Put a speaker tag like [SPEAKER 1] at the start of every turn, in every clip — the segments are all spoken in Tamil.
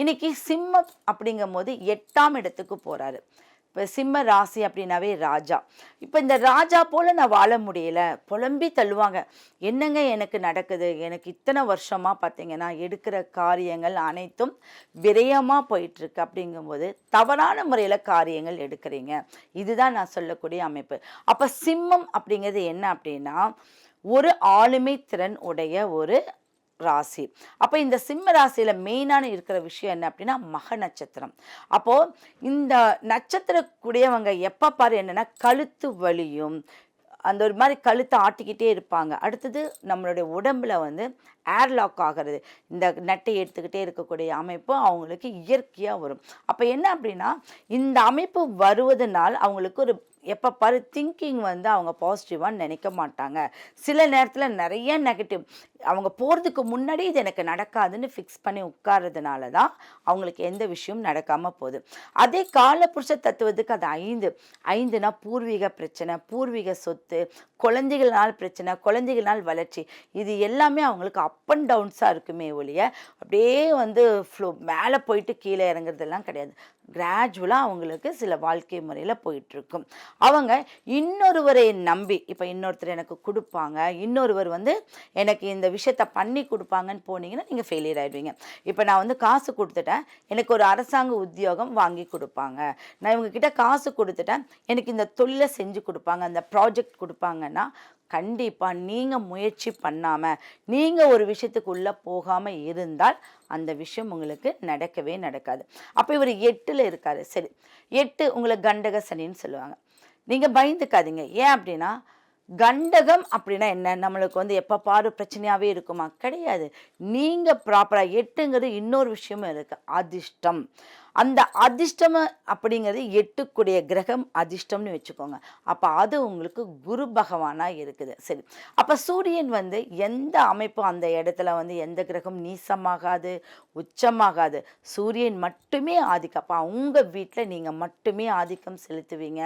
[SPEAKER 1] இன்னைக்கு சிம்மம் அப்படிங்கும் போது எட்டாம் இடத்துக்கு போகிறாரு இப்போ சிம்ம ராசி அப்படின்னாவே ராஜா. இப்போ இந்த ராஜா போல் நான் வாழ முடியல. புலம்பி தள்ளுவாங்க. என்னங்க எனக்கு நடக்குது? எனக்கு இத்தனை வருஷமாக பார்த்தீங்கன்னா எடுக்கிற காரியங்கள் அனைத்தும் விரயமாக போயிட்டுருக்கு அப்படிங்கும்போது தவறான முறையில் காரியங்கள் எடுக்கிறீங்க. இதுதான் நான் சொல்லக்கூடிய அமைப்பு. அப்போ சிம்மம் அப்படிங்கிறது என்ன அப்படின்னா ஒரு ஆளுமை திறன் உடைய ஒரு ராசி. அப்போ இந்த சிம்ம ராசியில் மெயினான இருக்கிற விஷயம் என்ன அப்படின்னா மக நட்சத்திரம். அப்போது இந்த நட்சத்திரக்கூடியவங்க எப்போ பாரு என்னென்னா கழுத்து வலியும் அந்த ஒரு மாதிரி கழுத்தை ஆட்டிக்கிட்டே இருப்பாங்க. அடுத்தது நம்மளுடைய உடம்புல வந்து ஏர்லாக் ஆகிறது. இந்த நட்டை எடுத்துக்கிட்டே இருக்கக்கூடிய அமைப்பு அவங்களுக்கு இயற்கையாக வரும். அப்போ என்ன அப்படின்னா இந்த அமைப்பு வருவதனால் அவங்களுக்கு ஒரு எப்போ பாரு திங்கிங் வந்து அவங்க பாசிட்டிவாக நினைக்க மாட்டாங்க. சில நேரத்தில் நிறைய நெகட்டிவ் அவங்க போகிறதுக்கு முன்னாடி இது எனக்கு நடக்காதுன்னு ஃபிக்ஸ் பண்ணி உட்கார்றதுனால தான் அவங்களுக்கு எந்த விஷயமும் நடக்காமல் போகுது. அதே காலப்புருஷ தத்துவத்துக்கு அது ஐந்து. ஐந்துனா பூர்வீக பிரச்சனை பூர்வீக சொத்து குழந்தைகள்னால் பிரச்சனை குழந்தைகள்னால் வளர்ச்சி. இது எல்லாமே அவங்களுக்கு அப் அண்ட் டவுன்ஸாக இருக்குமே ஒழிய அப்படியே வந்து ஃப்ளோ மேலே போயிட்டு கீழே இறங்குறதெல்லாம் கிடையாது. கிராஜுவலாக அவங்களுக்கு சில வாழ்க்கை முறையில் போயிட்டுருக்கும். அவங்க இன்னொருவரை நம்பி இப்போ இன்னொருத்தர் எனக்கு கொடுப்பாங்க இன்னொருவர் வந்து எனக்கு இந்த விஷயத்த பண்ணி கொடுப்பாங்கன்னு போனீங்கன்னா நீங்கள் ஃபெயிலியர் ஆகிடுவீங்க இப்போ நான் வந்து காசு கொடுத்துட்டேன் எனக்கு ஒரு அரசாங்க உத்தியோகம் வாங்கி கொடுப்பாங்க. நான் இவங்கக்கிட்ட காசு கொடுத்துட்டேன் எனக்கு இந்த தொழிலை செஞ்சு கொடுப்பாங்க அந்த ப்ராஜெக்ட் கொடுப்பாங்கன்னா கண்டிப்பாக நீங்கள் முயற்சி பண்ணாமல் நீங்கள் ஒரு விஷயத்துக்குள்ளே போகாமல் இருந்தால் அந்த விஷயம் உங்களுக்கு நடக்கவே நடக்காது. அப்போ இவர் எட்டில் இருக்காரு. சரி எட்டு உங்களை கண்டக சனின்னு சொல்லுவாங்க. நீங்கள் பயந்துக்காதீங்க. ஏன் அப்படின்னா கண்டகம் அப்படின்னா என்ன? நம்மளுக்கு வந்து எப்போ பாரு பிரச்சனையாகவே இருக்குமா? கிடையாது. நீங்கள் ப்ராப்பராக எட்டுங்கிறது இன்னொரு விஷயமும் இருக்குது அதிர்ஷ்டம். அந்த அதிர்ஷ்டம் அப்படிங்கிறது எட்டுக்குடைய கிரகம் அதிர்ஷ்டம்னு வச்சுக்கோங்க. அப்போ அது உங்களுக்கு குரு பகவானாக இருக்குது. சரி. அப்போ சூரியன் வந்து எந்த அமைப்பும் அந்த இடத்துல வந்து எந்த கிரகம் நீசமாகாது உச்சமாகாது. சூரியன் மட்டுமே ஆதிக்கம். அப்போ உங்கள் வீட்டில் நீங்கள் மட்டுமே ஆதிக்கம் செலுத்துவீங்க.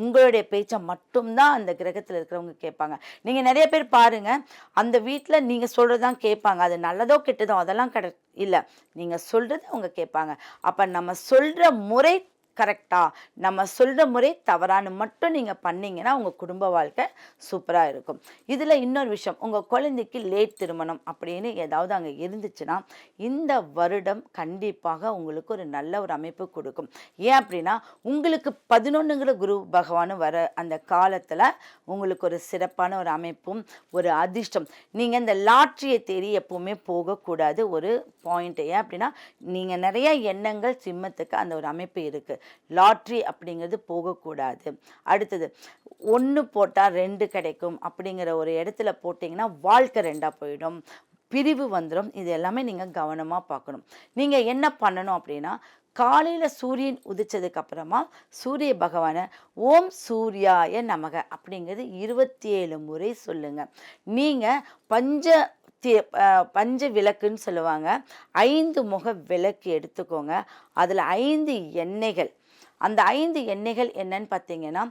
[SPEAKER 1] உங்களுடைய பேச்சை மட்டும்தான் அந்த கிரகத்தில் இருக்கிறவங்க கேட்பாங்க. நீங்கள் நிறைய பேர் பாருங்கள் அந்த வீட்டில் நீங்கள் சொல்கிறது தான் கேட்பாங்க. அது நல்லதோ கெட்டதோ அதெல்லாம் கிடை இல்லை நீங்கள் சொல்கிறது அவங்க கேட்பாங்க. அப்போ நம்ம சொல்கிற முறை கரெக்டாக நம்ம சொல்கிற முறை தவறானு மட்டும் நீங்கள் பண்ணீங்கன்னா உங்கள் குடும்ப வாழ்க்கை சூப்பராக இருக்கும். இதில் இன்னொரு விஷயம் உங்கள் குழந்தைக்கு லேட் திருமணம் அப்படின்னு ஏதாவது அங்கே இருந்துச்சுன்னா இந்த வருடம் கண்டிப்பாக உங்களுக்கு ஒரு நல்ல ஒரு அமைப்பு கொடுக்கும். ஏன் அப்படின்னா உங்களுக்கு பதினொன்றுங்கிற குரு பகவான் வர அந்த காலத்தில் உங்களுக்கு ஒரு சிறப்பான ஒரு அமைப்பும் ஒரு அதிர்ஷ்டம். நீங்கள் இந்த லாட்ரியை தேடி எப்போவுமே போகக்கூடாது ஒரு பாயிண்ட் ஏன் அப்படின்னா நீங்கள் நிறைய எண்ணங்கள் சிம்மத்துக்கு அந்த ஒரு அமைப்பு இருக்குது லாட்ரி அப்படிங்கிறது போகக்கூடாது. அடுத்தது ஒன்று போட்டால் ரெண்டு கிடைக்கும் அப்படிங்கிற ஒரு இடத்துல போட்டிங்கன்னா வாழ்க்கை ரெண்டாக போயிடும். பிரிவு வந்துடும் இது எல்லாமே நீங்கள் கவனமாக பார்க்கணும். நீங்கள் என்ன பண்ணணும் அப்படின்னா காலையில் சூரியன் உதிச்சதுக்கு அப்புறமா சூரிய பகவானை ஓம் சூர்யாய நமக அப்படிங்கிறது இருபத்தி ஏழு முறை சொல்லுங்கள் நீங்கள் பஞ்ச பஞ்ச விளக்குன்னு சொல்லுவாங்க. ஐந்து முக விளக்கு எடுத்துக்கோங்க. அதில் ஐந்து எண்ணெய்கள். அந்த ஐந்து எண்ணெய்கள் என்னன்னு பார்த்தீங்கன்னா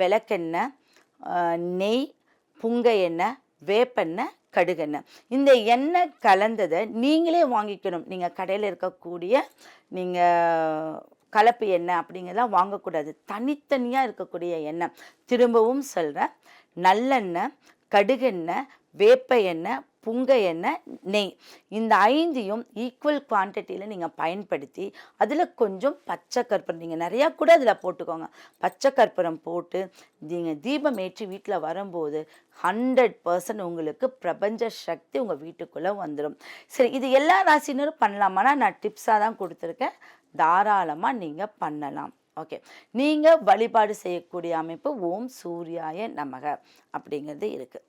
[SPEAKER 1] விளக்கெண்ணெய் நெய் புங்க எண்ணெய் வேப்பெண்ணெய் கடுகெண்ணெய். இந்த எண்ணெய் கலந்ததை நீங்களே வாங்கிக்கணும். நீங்கள் கடையில் இருக்கக்கூடிய நீங்கள் கலப்பு எண்ணெய் அப்படிங்கிறதெல்லாம் வாங்கக்கூடாது. தனித்தனியாக இருக்கக்கூடிய எண்ணெய். திரும்பவும் சொல்கிறேன் நல்லெண்ணெய் கடுகெண்ணெய் வேப்ப எண்ணெய் புங்க எண்ணெய் நெய். இந்த ஐந்தையும் ஈக்குவல் குவான்டிட்டியில் நீங்கள் பயன்படுத்தி அதில் கொஞ்சம் பச்சை கற்பூரம் நீங்கள் நிறையா கூட அதில் போட்டுக்கோங்க. பச்சை கற்பூரம் போட்டு நீங்கள் தீபம் ஏற்றி வீட்டில் வரும்போது ஹண்ட்ரட் பர்சன்ட் உங்களுக்கு பிரபஞ்ச சக்தி உங்கள் வீட்டுக்குள்ளே வந்துடும் சரி இது எல்லா ராசினரும் பண்ணலாமானா நான் டிப்ஸாக தான் கொடுத்துருக்கேன். தாராளமாக நீங்கள் பண்ணலாம். ஓகே நீங்கள் வழிபாடு செய்யக்கூடிய அமைப்பு ஓம் சூர்யாய நமக அப்படிங்கிறது இருக்குது